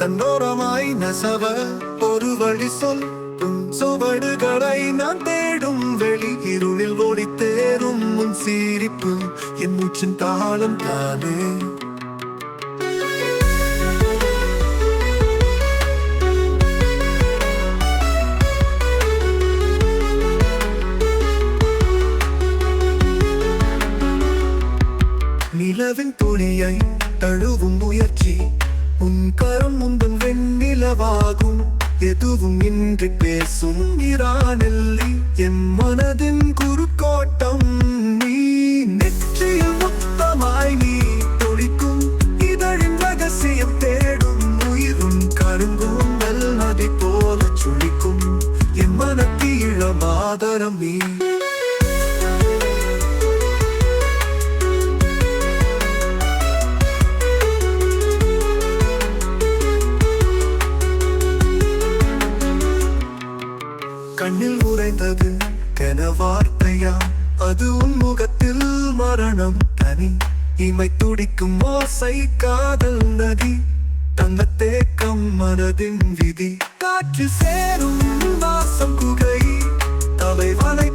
கண்ணோரமாய் நசவ ஒரு வழி சொல். சுவடுகளை நான் தேடும் வெளி இருளில் ஓடி தேரும் உன் சிரிப்பு என் மூச்சின் தாளம் தானே. நிலவின் துணியை தழுவும் முயற்சி உன் கரம் முந்தன் வெண்ணிலவாகும். எதுவும் இன்றி பேசும் இரானெல்லி. என் மனதின் குறுக்கோட்டம் நீ. நெற்றிய மொத்தமாய் நீ தொழிக்கும் இதழின் ரகசியம் தேடும். உயிரும் கருங்கூந்தல் நதி போல சுழிக்கும். என் மனத்தீழ மாதரம் நீ. கண்ணில் உறைந்தது கன வார்த்தையாம் அது உன் முகத்தில் மரணம் தனி. இமை துடிக்கும் ஓசை காதல் நதி. தந்த தேக்கம் மனதின் விதி. காற்று சேரும் வாசம் குகை. தலை வளைப்பதால்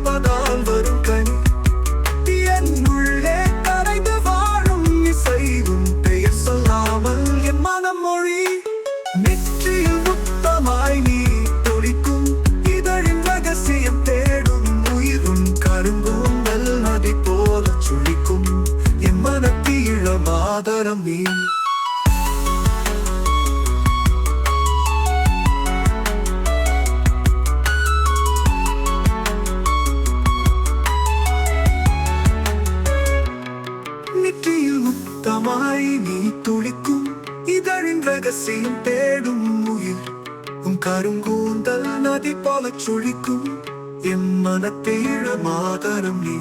கரும்பூங்கல் போல சுழிக்கும். என் மனத்தீழ மாதரம் நீ முத்தமாய் நீ துளிக்கும். இதழின் ரகசியம் தேடும் உயிர். உன் கருங்கூந்தல் நதி போல சுழிக்கும். என் மனத்தீழ மாதரம் நீ